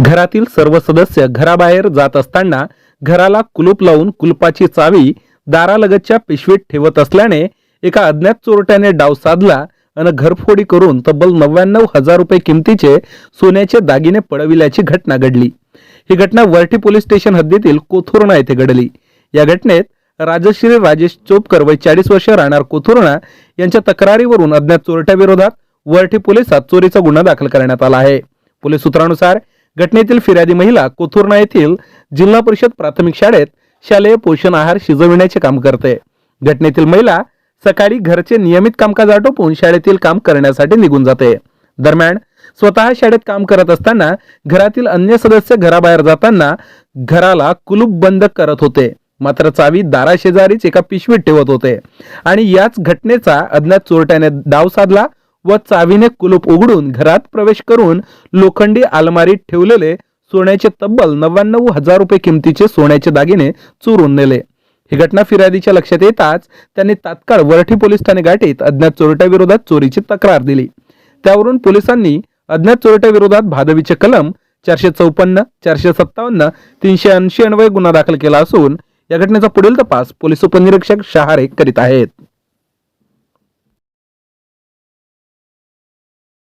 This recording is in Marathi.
घरातील सर्व सदस्य घराबाहेर जात असताना घराला कुलूप लावून कुलपाची चावी दारालगतच्या पिशवीत ठेवत असल्याने एका अज्ञात चोरट्याने डाव साधला आणि घरफोडी करून तब्बल नव्याण्णव हजार रुपये किमतीचे सोन्याचे दागिने पळविल्याची घटना घडली. ही घटना वरठी पोलीस स्टेशन हद्दीतील कोथुर्णा येथे घडली. या घटनेत राजश्री राजेश चोपकर वय चाळीस वर्ष राहणार कोथुर्णा यांच्या तक्रारीवरून अज्ञात चोरट्याविरोधात वरठी पोलिसात चोरीचा गुन्हा दाखल करण्यात आला आहे. पोलीस सूत्रानुसार घटनेतील फिर्यादी महिला कोथुर्णा येथील जिल्हा परिषद प्राथमिक शाळेत शालेय पोषण आहार शिजविण्याचे काम करते. घटनेतील महिला सकाळी घरचे नियमित कामकाज आटोपून शाळेतील काम करण्यासाठी निघून जाते. दरम्यान स्वतः शाळेत काम करत असताना घरातील अन्य सदस्य घराबाहेर जाताना घराला कुलूप बंद करत होते. मात्र चावी दाराशेजारीच एका पिशवीत ठेवत होते. आणि याच घटनेचा अज्ञात चोरट्याने डाव साधला व चावीने कुलूप उघडून घरात प्रवेश करून लोखंडी अलमारीत ठेवलेले सोन्याचे तब्बल नव्याण्णव हजार रुपये किमतीचे सोन्याचे दागिने चोरून नेले. ही घटना फिर्यादीच्या लक्षात येताच त्यांनी तात्काळ वरठी पोलीस ठाणे गाठीत अज्ञात चोरट्याविरोधात चोरीची तक्रार दिली. त्यावरून पोलिसांनी अज्ञात चोरट्याविरोधात भादवीचे कलम चारशे चौपन्न चारशे सत्तावन्न तीनशे ऐंशी अन्वये गुन्हा दाखल केला असून या घटनेचा पुढील तपास पोलीस उपनिरीक्षक शहारे करीत आहेत.